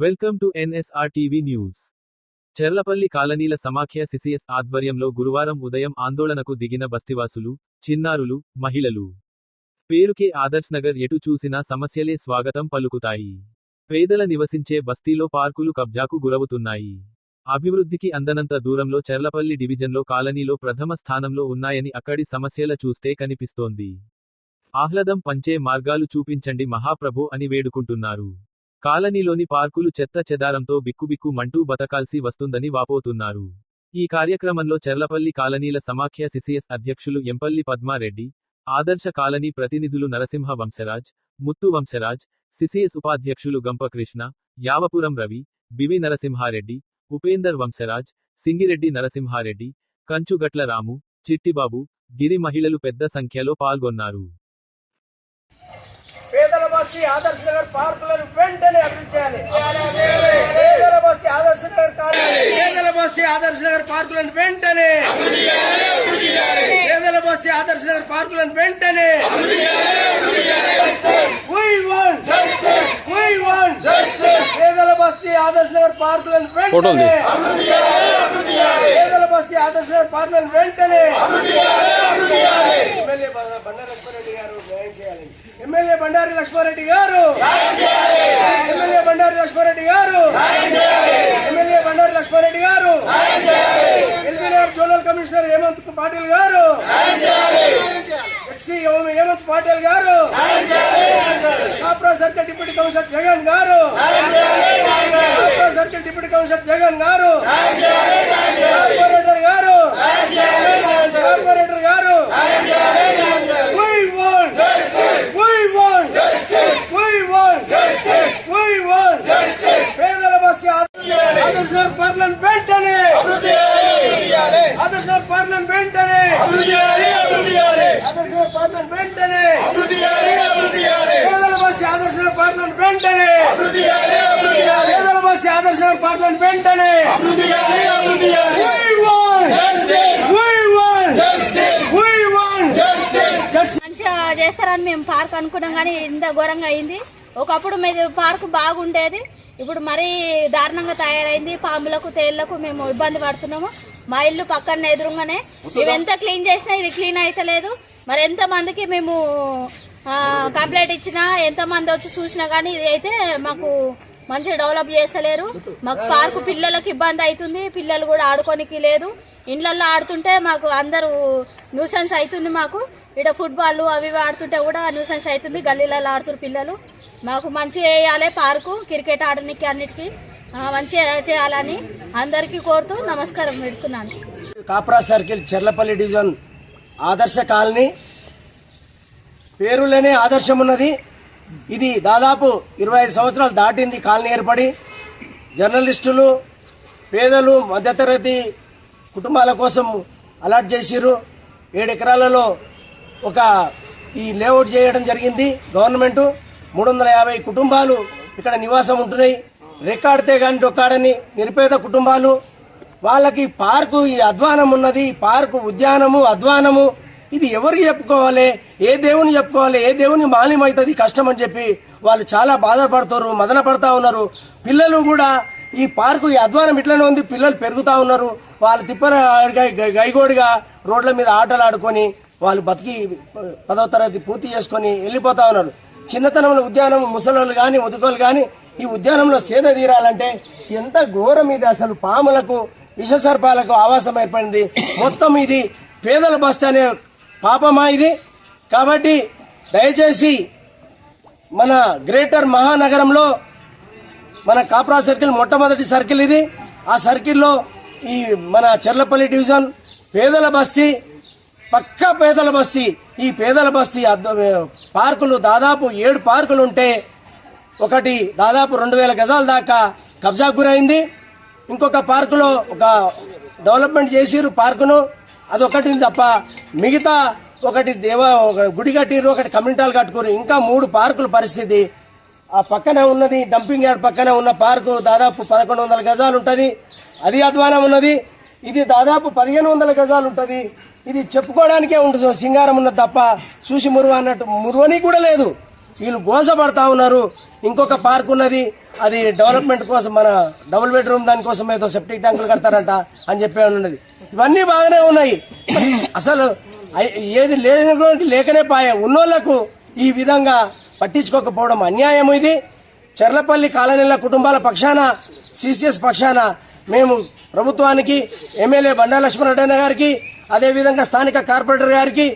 Welcome to NSR TV news. Cherlapalli కాలనీల సమాఖ్య CCS ఆధ్వర్యంలో గురువారం ఉదయం ఆందోళనకు దిగిన బస్తివాసులు చిన్నారులు మహిళలు. పేరుకే ఆదర్శ్ నగర్ ఎటు చూసినా సమస్యలే స్వాగతం పలుకుతాయి. పేదల నివసించే బస్తీలో పార్కులు కబ్జాకు గురవుతున్నాయి. అభివృద్ధికి అందనంత దూరంలో చెర్లపల్లి డివిజన్లో కాలనీలో ప్రథమ స్థానంలో ఉన్నాయని అక్కడి సమస్యల చూస్తే కనిపిస్తోంది. ఆహ్లాదం పంచే మార్గాలు చూపించండి మహాప్రభు అని వేడుకుంటున్నారు. కాలనీలోని పార్కులు చెత్త చెదారంతో బిక్కుబిక్కు మంటూ బతకాల్సి వస్తుందని వాపోతున్నారు. ఈ కార్యక్రమంలో చెర్లపల్లి కాలనీల సమాఖ్య సిసిఎస్ అధ్యక్షులు ఎంపల్లి పద్మారెడ్డి ఆదర్శ కాలనీ ప్రతినిధులు నరసింహ వంశరాజ్ ముత్తు వంశరాజ్ సిసిఎస్ ఉపాధ్యక్షులు గంపకృష్ణ యావపురం రవి బివి నరసింహారెడ్డి ఉపేందర్ వంశరాజ్ సింగిరెడ్డి నరసింహారెడ్డి కంచుగట్ల రాము చిట్టిబాబు గిరి మహిళలు పెద్ద సంఖ్యలో పాల్గొన్నారు. బస్తి ఆదర్శ నగర్ పార్కులను వెంటనే అభివృద్ధి చేయాలి. పేదల బస్తి ఆదర్శ నగర్ కాలనీ పేదల బస్తి ఆదర్శ నగర్ పార్కులను వెంటనే పేదల బస్తి ఆదర్శ నగర్ పార్కులను వెంటనే పేదల బస్తి ఆదర్శ నగర్ పార్కులను వెంటనే ఆదర్శ నగర్ వెంటనే ఎమ్మెల్యే బండారు లక్ష్మారెడ్డి గారు న్యాయం చేయాలి ఎమ్మెల్యే బండారి లక్ష్మారెడ్డి గారు. ఎమ్మెల్యే బండారి లక్ష్మారెడ్డి గారు. ఎమ్మెల్యే బండారి లక్ష్మారెడ్డి గారు. ఎల్బీనగర్ జోనల్ కమిషనర్ హేమంత్ పాటిల్ గారు. ఎక్సీ హేమంత్ పాటిల్ గారు. Kapra circle deputy commissioner Jagan గారు. Kapra circle deputy commissioner Jagan గారు కార్పొరేటర్ గారు We want We want We want We want పేదల బస్సు ఆదర్శ పార్లన్ వెంటనే ఆదర్శ పార్లన్ వెంటనే పేదల బస్సు వెంటనే పేదల బస్సు వెంటనే మంచిగా చేస్తారని మేము పార్క్ అనుకున్నాం కానీ ఇంత ఘోరంగా అయింది. ఒకప్పుడు మీద పార్క్ బాగుండేది. ఇప్పుడు మరీ దారుణంగా తయారైంది. పాములకు తేళ్ళకు మేము ఇబ్బంది పడుతున్నాము. మా ఇల్లు పక్కన ఎదురుగానే. మేము ఎంత క్లీన్ చేసినా ఇది క్లీన్ అయితలేదు. మరి ఎంతమందికి మేము కంప్లైంట్ ఇచ్చినా ఎంతమంది వచ్చి చూసినా కానీ ఇది అయితే మాకు మంచిగా డెవలప్ చేస్తలేరు. మాకు పార్కు పిల్లలకు ఇబ్బంది అవుతుంది పిల్లలు కూడా ఆడుకోనికి లేదు. ఇండ్లల్లో ఆడుతుంటే మాకు అందరూ న్యూసెన్స్ అవుతుంది మాకు. ఇక్కడ ఫుట్బాల్ అవి ఆడుతుంటే కూడా న్యూసెన్స్ అవుతుంది గల్లీలలో ఆడుతున్నారు పిల్లలు. మాకు మంచిగా వేయాలి పార్కు క్రికెట్ ఆడడానికి అన్నిటికీ. మంచిగా చేయాలని అందరికీ కోరుతూ నమస్కారం పెడుతున్నాను. Kapra circle Cherlapalli division Adarsh colony. పేరులోనే ఆదర్శం ఉన్నది ఇది దాదాపు ఇరవై ఐదు సంవత్సరాలు దాటింది కాలనీ ఏర్పడి. జర్నలిస్టులు పేదలు మధ్యతరగతి కుటుంబాల కోసం అలాట్ చేసిర్రు. ఏడు ఎకరాలలో ఒక ఈ లేఅవుట్ చేయడం జరిగింది. గవర్నమెంటు మూడు వందల యాభై కుటుంబాలు ఇక్కడ నివాసం ఉంటున్నాయి. రెక్కాడితే కానీ డొక్కాడని నిరుపేద కుటుంబాలు వాళ్ళకి పార్కు ఈ అధ్వానం ఉన్నది. పార్కు ఉద్యానము అధ్వానము. ఇది ఎవరికి చెప్పుకోవాలి? ఏ దేవుని చెప్పుకోవాలి? ఏ దేవుని మాలిమవుతుంది? కష్టం అని చెప్పి వాళ్ళు చాలా బాధపడుతారు మదన పడతా ఉన్నారు. పిల్లలు కూడా ఈ పార్కు ఈ అధ్వానం ఇట్లనే ఉంది. పిల్లలు పెరుగుతా ఉన్నారు. వాళ్ళు తిప్పర గై- గైగోడిగా రోడ్ల మీద ఆటలు ఆడుకొని వాళ్ళు బతికి పదవ తరగతి పూర్తి చేసుకొని వెళ్ళిపోతా ఉన్నారు. చిన్నతనంలో ఉద్యానం ముసలోళ్ళు కానీ ముదుకోలు కానీ ఈ ఉద్యానంలో సేద తీరాలంటే ఎంత ఘోరం ఇది అసలు పాములకు విషసర్పాలకు ఆవాసం ఏర్పడింది. మొత్తం ఇది పేదల బస్సు అనే పాపమా ఇది? కాబట్టి దయచేసి మన గ్రేటర్ మహానగరంలో మన కాప్రా సర్కిల్ మొట్టమొదటి సర్కిల్ ఇది. ఆ సర్కిల్లో ఈ మన చెర్లపల్లి డివిజన్ పేదల బస్తీ పక్కా పేదల బస్తీ. ఈ పేదల బస్తీ పార్కులు దాదాపు ఏడు పార్కులు ఉంటే ఒకటి దాదాపు రెండు వేల గజాల దాకా కబ్జా గురైంది. ఇంకొక పార్కులో ఒక డెవలప్మెంట్ చేసిరు పార్కును. అదొకటి తప్ప మిగతా ఒకటి దేవ ఒక గుడి కట్టిరు ఒకటి కమ్యూనిటాలు కట్టుకుని ఇంకా మూడు పార్కుల పరిస్థితి. ఆ పక్కనే ఉన్నది డంపింగ్ యార్డ్ పక్కనే ఉన్న పార్కు దాదాపు పదకొండు వందల గజాలు ఉంటుంది. అది అధ్వానం ఉన్నది. ఇది దాదాపు పదిహేను వందల గజాలు ఉంటుంది. ఇది చెప్పుకోవడానికే ఉంటుంది సింగారం ఉన్నది తప్ప చూసి మురువ అన్నట్టు మురువని కూడా లేదు. వీళ్ళు గోసపడతా ఉన్నారు. ఇంకొక పార్క్ ఉన్నది. అది డెవలప్మెంట్ కోసం మన డబుల్ బెడ్రూమ్ దానికోసం ఏదో సెప్టిక్ ట్యాంకులు కడతారంట అని చెప్పి ఉన్నది. ఇవన్నీ బాగానే ఉన్నాయి. అసలు ఏది లేని లేకనే పాయ. ఉన్నోళ్ళకు ఈ విధంగా పట్టించుకోకపోవడం అన్యాయం ఇది. చెర్లపల్లి కాలనీల కుటుంబాల పక్షాన సిసిఎస్ పక్షాన మేము ప్రభుత్వానికి ఎమ్మెల్యే బండా లక్ష్మణరెడ్డి గారికి అదేవిధంగా స్థానిక కార్పొరేటర్ గారికి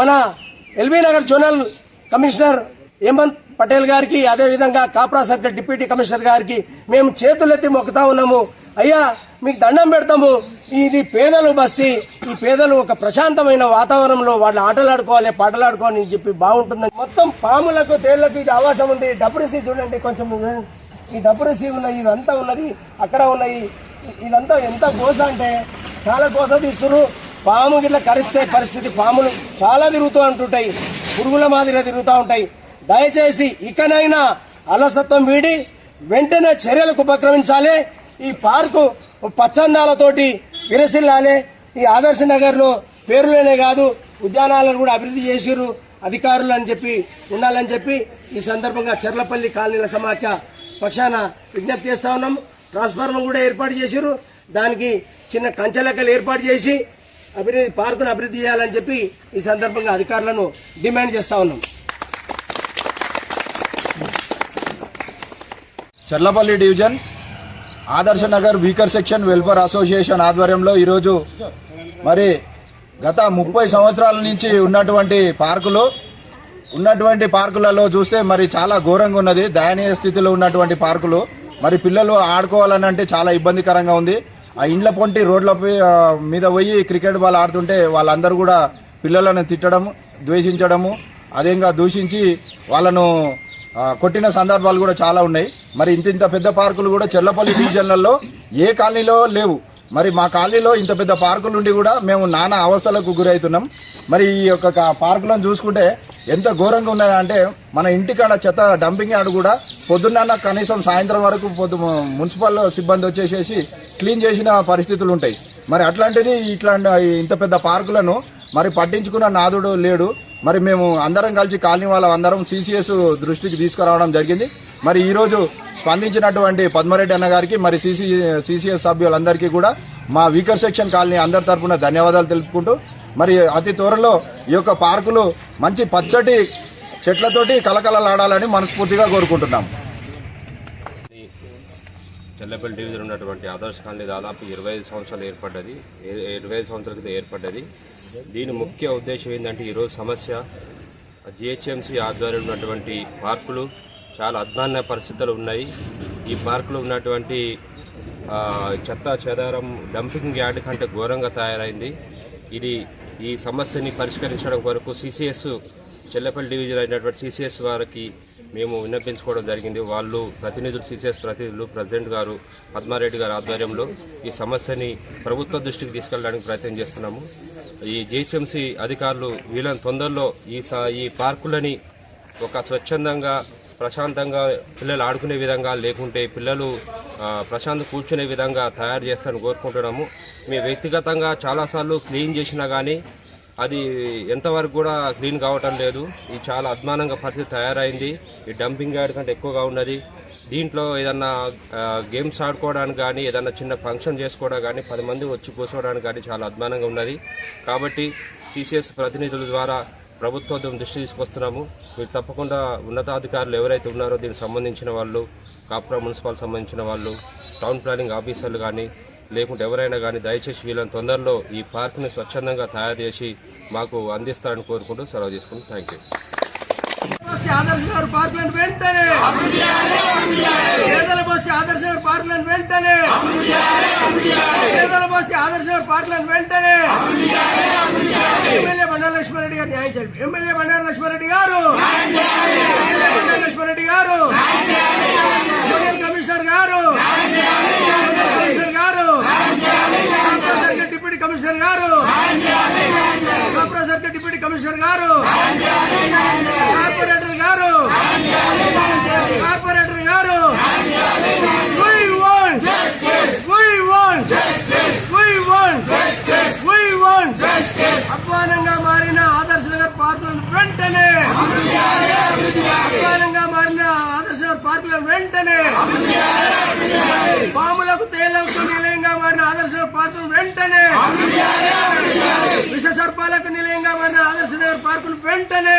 మన ఎల్బీ నగర్ జోనల్ కమిషనర్ హేమంత్ పటేల్ గారికి అదేవిధంగా కాప్రా సర్కిల్ డిప్యూటీ కమిషనర్ గారికి మేము చేతులెత్తి మొక్కుతా ఉన్నాము. అయ్యా మీకు దండం పెడతాము. ఇది పేదలు బస్తి ఈ పేదలు ఒక ప్రశాంతమైన వాతావరణంలో వాళ్ళు ఆటలాడుకోవాలి పాటలాడుకోవాలి అని చెప్పి బాగుంటుందని. మొత్తం పాములకు తేళ్ళకు ఇది ఆవాసం ఉంది. డబ్బు చూడండి కొంచెం. ఈ డబ్బు ఉన్నది ఇదంతా ఉన్నది. అక్కడ ఉన్నాయి ఇదంతా ఎంత గోస అంటే చాలా గోస తీస్తున్నారు పాము గిట్ల కరిస్తే పరిస్థితి పాములు చాలా తిరుగుతూ ఉంటుంటాయి. పురుగుల మాదిరిగా తిరుగుతూ ఉంటాయి. దయచేసి ఇకనైనా అలసత్వం వీడి వెంటనే చర్యలకు ఉపక్రమించాలి. ఈ పార్కు పచ్చందాలతోటి విరసిల్లాలి. ఈ ఆదర్శ నగర్లో పేరులోనే కాదు ఉద్యానాలను కూడా అభివృద్ధి చేసిరు అధికారులు అని చెప్పి ఉండాలని చెప్పి ఈ సందర్భంగా చెర్లపల్లి కాలనీల సమాఖ్య పక్షాన విజ్ఞప్తి చేస్తా ఉన్నాం. ట్రాన్స్ఫార్మర్ కూడా ఏర్పాటు చేసిరు దానికి చిన్న కంచెలెక్కలు ఏర్పాటు చేసి అభివృద్ధి పార్కును అభివృద్ధి చేయాలని చెప్పి ఈ సందర్భంగా అధికారులను డిమాండ్ చేస్తా ఉన్నాం. Charlapalli division Adarsh Nagar weaker section welfare association ఆధ్వర్యంలో ఈరోజు మరి గత ముప్పై సంవత్సరాల నుంచి ఉన్నటువంటి పార్కులు ఉన్నటువంటి పార్కులలో చూస్తే మరి చాలా ఘోరంగా ఉన్నది దయనీయ స్థితిలో ఉన్నటువంటి పార్కులు. మరి పిల్లలు ఆడుకోవాలని అంటే చాలా ఇబ్బందికరంగా ఉంది. ఆ ఇండ్ల పొంటి రోడ్ల మీద పోయి క్రికెట్ బాల్ ఆడుతుంటే వాళ్ళందరూ కూడా పిల్లలను తిట్టడం ద్వేషించడము అదేంగా దూషించి వాళ్ళను కొట్టిన సందర్భాలు కూడా చాలా ఉన్నాయి. మరి ఇంత ఇంత పెద్ద పార్కులు కూడా చెల్లపల్లి డివిజన్లలో ఏ కాలనీలో లేవు. మరి మా కాలనీలో ఇంత పెద్ద పార్కులు ఉండి కూడా మేము నానా అవస్థలకు గురవుతున్నాం. మరి ఈ యొక్క పార్కులను చూసుకుంటే ఎంత ఘోరంగా ఉన్నదంటే మన ఇంటికాడ చెత్త డంపింగ్ యార్డ్ కూడా పొద్దున్న కనీసం సాయంత్రం వరకు పొద్దు మున్సిపల్ సిబ్బంది వచ్చేసేసి క్లీన్ చేసిన పరిస్థితులు ఉంటాయి. మరి అట్లాంటిది ఇట్లాంటి ఇంత పెద్ద పార్కులను మరి పట్టించుకున్న నాదుడు లేడు. మరి మేము అందరం కలిసి కాలనీ వాళ్ళం అందరం సిసిఎస్ దృష్టికి తీసుకురావడం జరిగింది. మరి ఈరోజు స్పందించినటువంటి పద్మరెడ్డి అన్న గారికి మరి సిసి సిసిఎస్ సభ్యులందరికీ కూడా మా వీకర్ సెక్షన్ కాలనీ అందరి తరఫున ధన్యవాదాలు తెలుపుకుంటూ మరి అతి త్వరలో ఈ యొక్క పార్కులు మంచి పచ్చటి చెట్లతోటి కలకలలాడాలని మనస్ఫూర్తిగా కోరుకుంటున్నాం. చెల్లపల్లి డివిజన్ ఉన్నటువంటి ఆదర్శ కాలనీ దాదాపు ఇరవై ఐదు సంవత్సరాలు ఏర్పడ్డది. ఇరవై ఐదు సంవత్సరాల క్రితం ఏర్పడ్డది. దీని ముఖ్య ఉద్దేశం ఏంటంటే ఈరోజు సమస్య జిహెచ్ఎంసీ ఆధ్వర్యంలో ఉన్నటువంటి పార్కులు చాలా అధ్వాన్న పరిస్థితులు ఉన్నాయి. ఈ పార్కులో ఉన్నటువంటి చెత్త చెదారం డంపింగ్ యార్డ్ కంటే ఘోరంగా తయారైంది. ఇది ఈ సమస్యని పరిష్కరించడం కొరకు సిసిఎస్ చెల్లపల్లి డివిజన్ అయినటువంటి సిసిఎస్ వారికి మేము విన్నపించుకోవడం జరిగింది. వాళ్ళు ప్రతినిధులు సిసిఎస్ ప్రతినిధులు ప్రెసిడెంట్ గారు పద్మారెడ్డి గారి ఆధ్వర్యంలో ఈ సమస్యని ప్రభుత్వ దృష్టికి తీసుకెళ్ళడానికి ప్రయత్నం చేస్తున్నాము. ఈ జిహెచ్ఎంసీ అధికారులు వీళ్ళని తొందరలో ఈ స- ఈ పార్కులని ఒక స్వచ్ఛందంగా ప్రశాంతంగా పిల్లలు ఆడుకునే విధంగా లేకుంటే పిల్లలు ప్రశాంత కూర్చునే విధంగా తయారు చేస్తారని కోరుకుంటున్నాము. మేము వ్యక్తిగతంగా చాలాసార్లు క్లీన్ చేసినా కానీ అది ఎంతవరకు కూడా క్లీన్ కావటం లేదు. ఇది చాలా అద్మానంగా పరిస్థితి తయారైంది. ఈ డంపింగ్ యార్డ్ కంటే ఎక్కువగా ఉన్నది. దీంట్లో ఏదన్నా గేమ్స్ ఆడుకోవడానికి కానీ ఏదన్నా చిన్న ఫంక్షన్ చేసుకోవడానికి కానీ పది మంది వచ్చి కూర్చోవడానికి కానీ చాలా అద్మానంగా ఉన్నది. కాబట్టి సిసిఎస్ ప్రతినిధుల ద్వారా ప్రభుత్వం దృష్టి తీసుకొస్తున్నాము. మీరు తప్పకుండా ఉన్నతాధికారులు ఎవరైతే ఉన్నారో దీనికి సంబంధించిన వాళ్ళు కాపురా మున్సిపల్ సంబంధించిన వాళ్ళు టౌన్ ప్లానింగ్ ఆఫీసర్లు కానీ లేకుంటే ఎవరైనా కానీ దయచేసి వీళ్ళని తొందరలో ఈ పార్క్ని స్వచ్ఛందంగా తయారు చేసి మాకు అందిస్తారని కోరుకుంటూ సెలవు తీసుకుంటూ థ్యాంక్ యూ బస్సు ఆదర్శ గారు పార్కులను వెంటనే పేదల బస్సు ఆదర్శ గారు పార్కులను వెంటనే పేదల బస్సు ఆదర్శ గారు పార్కులను వెంటనే ఎమ్మెల్యే బండారు లక్ష్మారెడ్డి గారు న్యాయం చేయండి. ఎమ్మెల్యే బండారు లక్ష్మారెడ్డి గారు ఎమ్మెల్యే బండారు లక్ష్మారెడ్డి గారు కమిషనర్ గారు కమిషనర్ గారు డిప్యూటీ కమిషనర్ గారు డిప్యూటీ కమిషనర్ గారు కార్పొరేటర్ గారు కార్పొరేటర్ గారు We want We want We want We want అధ్వానంగా మారిన ఆదర్శ నగర్ పార్కులను వెంటనే అధ్వానంగా మారిన ఆదర్శ నగర్ నగర్ పార్కులను వెంటనే పాములకు తేలకు నిలయంగా మారిన ఆదర్శ నగర్ పార్కును వెంటనే విష సర్పాలకు నిలయంగా మారిన ఆదర్శ నగర్ పార్కును వెంటనే